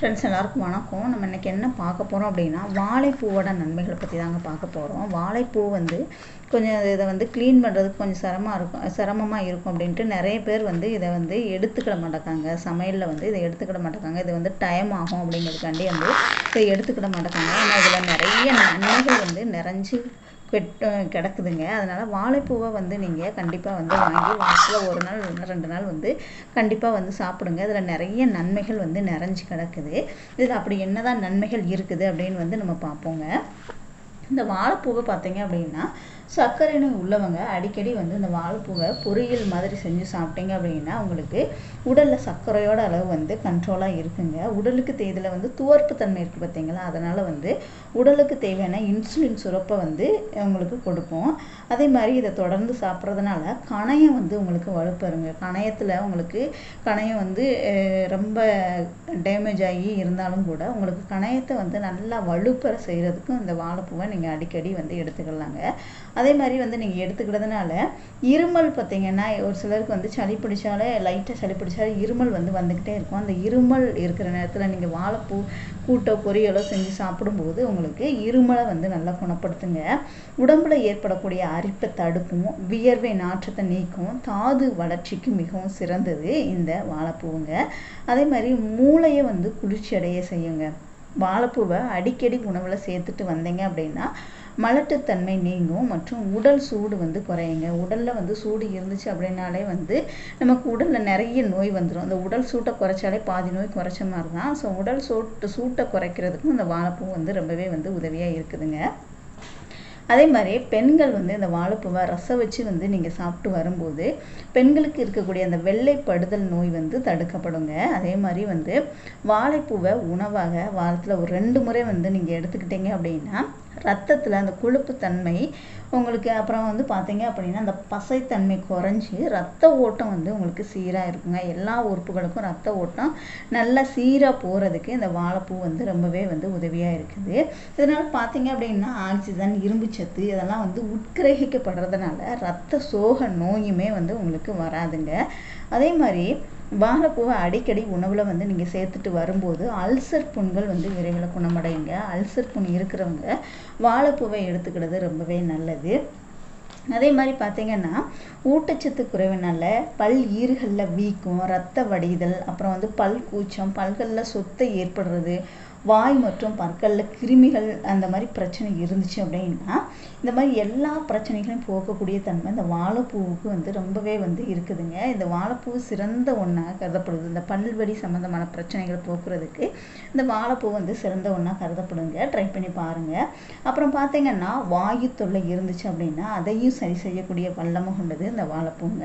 Friends எல்லாருக்கும் வணக்கம். நம்ம இன்றைக்கி என்ன பார்க்க போகிறோம் அப்படின்னா வாழைப்பூவோட நன்மைகளை பற்றி தாங்க பார்க்க போகிறோம் வாழைப்பூ வந்து கொஞ்சம் இதை வந்து க்ளீன் பண்ணுறதுக்கு கொஞ்சம் சிரமமாக இருக்கும் சிரமமாக இருக்கும் அப்படின்ட்டு நிறைய பேர் வந்து இதை வந்து எடுத்துக்கிட மாட்டேக்காங்க. சமையலில் வந்து இதை எடுத்துக்கிட மாட்டேக்காங்க. இது வந்து டைம் ஆகும் அப்படிங்கிறதுக்காண்டி வந்து இதை எடுத்துக்கிட மாட்டேக்காங்க. ஆனால் இதில் நிறைய நன்மைகள் வந்து நிறைஞ்சு கெட் கிடக்குதுங்க. அதனால் வாழைப்பூவை வந்து நீங்கள் கண்டிப்பாக வந்து வாங்கி வாரத்தில் ஒரு நாள் ஒன்று ரெண்டு நாள் வந்து கண்டிப்பாக வந்து சாப்பிடுங்க. இதில் நிறைய நன்மைகள் வந்து நிறைஞ்சு கிடக்குது. இதில் அப்படி என்னதான் நன்மைகள் இருக்குது அப்படின்னு வந்து நம்ம பார்ப்போங்க. இந்த வாழைப்பூவை பார்த்தீங்க அப்படின்னா சர்க்கரை நோய் உள்ளவங்க அடிக்கடி வந்து இந்த வாழைப்பூவை பொரியல் மாதிரி செஞ்சு சாப்பிட்டீங்க அப்படின்னா உங்களுக்கு உடலில் சர்க்கரையோட அளவு வந்து கண்ட்ரோலாக இருக்குங்க. உடலுக்கு தேதியில் இதில் வந்து துவர்ப்பு தன்மை இருக்குது பார்த்தீங்களா? அதனால் வந்து உடலுக்கு தேவையான இன்சுலின் சுரப்பை வந்து உங்களுக்கு கொடுக்கும் அதே மாதிரி இதை தொடர்ந்து சாப்பிட்றதுனால கணையம் வந்து உங்களுக்கு வலுப்பெறுங்க கணையத்தில் உங்களுக்கு கணையம் வந்து ரொம்ப டேமேஜ் ஆகி இருந்தாலும் கூட உங்களுக்கு கணையத்தை வந்து நல்லா வலுப்பெற செய்கிறதுக்கும் இந்த வாழைப்பூவை நீங்கள் அடிக்கடி வந்து எடுத்துக்கலாங்க. அதே மாதிரி வந்து நீங்கள் எடுத்துக்கிறதுனால இருமல் பார்த்தீங்கன்னா ஒரு சிலருக்கு வந்து சளி பிடிச்சாலே லைட்டாக சளி பிடிச்சாலே இருமல் வந்து வந்துக்கிட்டே இருக்கும். அந்த இருமல் இருக்கிற நேரத்தில் நீங்கள் வாழைப்பூ கூட்டோ பொரியலோ செஞ்சு சாப்பிடும்போது உங்களுக்கு இருமலை வந்து நல்லா குணப்படுத்துங்க. உடம்புல ஏற்படக்கூடிய அரிப்பை தடுக்கும் வியர்வை நாற்றத்தை நீக்கும் தாது வளர்ச்சிக்கு மிகவும் சிறந்தது இந்த வாழைப்பூவுங்க அதே மாதிரி மூளையை வந்து குளிர்ச்சி அடைய செய்யுங்க. வாழைப்பூவை அடிக்கடி உணவில் சேர்த்துட்டு வந்தீங்க அப்படின்னா மலட்டுத்தன்மை நீங்கும் மற்றும் உடல் சூடு வந்து குறையுங்க. உடலில் வந்து சூடு இருந்துச்சு அப்படின்னாலே வந்து நமக்கு உடலில் நிறைய நோய் வந்துடும் அந்த உடல் சூட்டை குறைச்சாலே பாதி நோய் குறைச்ச மாதிரி தான் ஸோ உடல் சூட்டு சூட்டை குறைக்கிறதுக்கும் இந்த வாழைப்பூ வந்து ரொம்பவே வந்து உதவியாக இருக்குதுங்க. அதே மாதிரி பெண்கள் வந்து இந்த வாழைப்பூவை ரசம் வச்சு வந்து நீங்கள் சாப்பிட்டு வரும்போது பெண்களுக்கு இருக்கக்கூடிய அந்த வெள்ளைப்படுதல் நோய் வந்து தடுக்கப்படுங்க. அதே மாதிரி வந்து வாழைப்பூவை உணவாக வாரத்தில் ஒரு ரெண்டு முறை வந்து நீங்கள் எடுத்துக்கிட்டீங்க அப்படின்னா ரத்தத்தில் அந்த கொழுப்புத்தன்மை உங்களுக்கு அப்புறம் வந்து பார்த்தீங்க அப்படின்னா அந்த பசைத்தன்மை குறைஞ்சி ரத்த ஓட்டம் வந்து உங்களுக்கு சீராக இருக்குங்க. எல்லா உறுப்புகளுக்கும் ரத்த ஓட்டம் நல்லா சீராக போகிறதுக்கு இந்த வாழைப்பூ வந்து ரொம்பவே வந்து உதவியாக இருக்குது. இதனால் பார்த்தீங்க அப்படின்னா ஆக்சிஜன் இரும்பு சத்து இதெல்லாம் வந்து உட்கிரகிக்கப்படுறதுனால ரத்த சோக நோயுமே வந்து உங்களுக்கு வராதுங்க. அதே மாதிரி வாழைப்பூவை அடிக்கடி உணவில் வந்து நீங்கள் சேர்த்துட்டு வரும்போது அல்சர் புண்கள் வந்து விரைவில் குணமடையுங்க. அல்சர் புண் இருக்கிறவங்க வாழைப்பூவை எடுத்துக்கிறது ரொம்பவே நல்லது. அதே மாதிரி பார்த்தீங்கன்னா ஊட்டச்சத்து குறைவினால பல் ஈறுகளில் வீக்கம் ரத்த வடிதல் அப்புறம் வந்து பல் கூச்சம் பல்களில் சொத்தை ஏற்படுறது வாய் மற்றும் பற்களில் கிருமிகள் அந்த மாதிரி பிரச்சனை இருந்துச்சு அப்படின்னா இந்த மாதிரி எல்லா பிரச்சனைகளையும் போக்கக்கூடிய தன்மை இந்த வாழைப்பூவுக்கு வந்து ரொம்பவே வந்து இருக்குதுங்க. இந்த வாழைப்பூ சிறந்த ஒன்றாக கருதப்படுது. இந்த பல்வடி சம்மந்தமான பிரச்சனைகளை போக்குறதுக்கு இந்த வாழைப்பூ வந்து சிறந்த ஒன்றா கருதப்படுங்க. ட்ரை பண்ணி பாருங்கள் அப்புறம் பார்த்தீங்கன்னா வாயு தொல்லை இருந்துச்சு அப்படின்னா அதையும் சரி செய்யக்கூடிய வல்லமை கொண்டது இந்த வாழைப்பூங்க.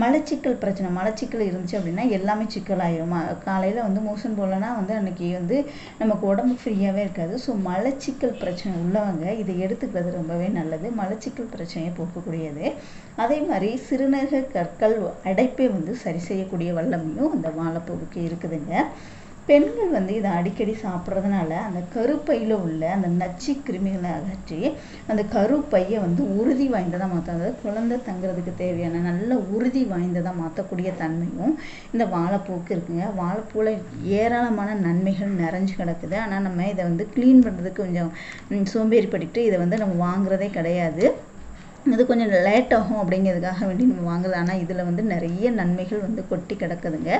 மலச்சிக்கல் பிரச்சனை மலச்சிக்கல் இருந்துச்சு அப்படின்னா எல்லாமே சிக்கலாயிரும் காலையில் வந்து மோஷன் போகலன்னா வந்து அன்னைக்கு வந்து நமக்கு உடம்பு ஃப்ரீயாகவே இருக்காது. ஸோ மலச்சிக்கல் பிரச்சனை உள்ளவங்க இதை எடுத்துக்கிறது ரொம்பவே நல்லது. மலச்சிக்கல் பிரச்சனையை போக்கக்கூடியது. அதே மாதிரி சிறுநீரக கற்கள் அடைப்பை வந்து சரி செய்யக்கூடிய வல்லமையும் அந்த வாழைப்பூவுக்கு இருக்குதுங்க. பெண்கள் வந்து இதை அடிக்கடி சாப்பிட்றதுனால அந்த கருப்பையில் உள்ள அந்த நச்சு கிருமிகளை அகற்றி அந்த கருப்பையை வந்து உறுதி வாய்ந்ததாக மாற்றும் அதாவது குழந்தை தங்குறதுக்கு தேவையான நல்ல உறுதி வாய்ந்ததாக மாற்றக்கூடிய தன்மையும் இந்த வாழைப்பூக்கு இருக்குங்க. வாழைப்பூவில் ஏராளமான நன்மைகள் நிறைஞ்சு கிடக்குது. ஆனால் நம்ம இதை வந்து க்ளீன் பண்ணுறதுக்கு கொஞ்சம் சோம்பேறிப்பட்டுட்டு இதை வந்து நம்ம வாங்குறதே கிடையாது. இது கொஞ்சம் லேட் ஆகும் அப்படிங்கிறதுக்காக வேண்டி நம்ம வாங்குது ஆனால் இதில் வந்து நிறைய நன்மைகள் வந்து கொட்டி கிடக்குதுங்க.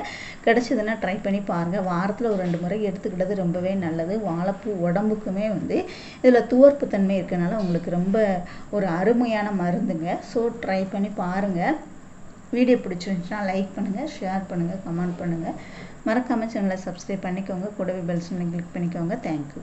கிடச்சதுன்னா ட்ரை பண்ணி பாருங்கள் வாரத்தில் ஒரு ரெண்டு முறை எடுத்துக்கிட்டது ரொம்பவே நல்லது. வாழைப்பூ உடம்புக்குமே வந்து இதில் துவர்ப்பு தன்மை இருக்கனால உங்களுக்கு ரொம்ப ஒரு அருமையான மருந்துங்க. ஸோ ட்ரை பண்ணி பாருங்கள் வீடியோ பிடிச்சிருந்துச்சுன்னா லைக் பண்ணுங்கள் ஷேர் பண்ணுங்கள் கமெண்ட் பண்ணுங்கள் மறக்காமல் சேனலை சப்ஸ்கிரைப் பண்ணிக்கோங்க. கூடவே பெல்ஸ் கிளிக் பண்ணிக்கோங்க. தேங்க்யூ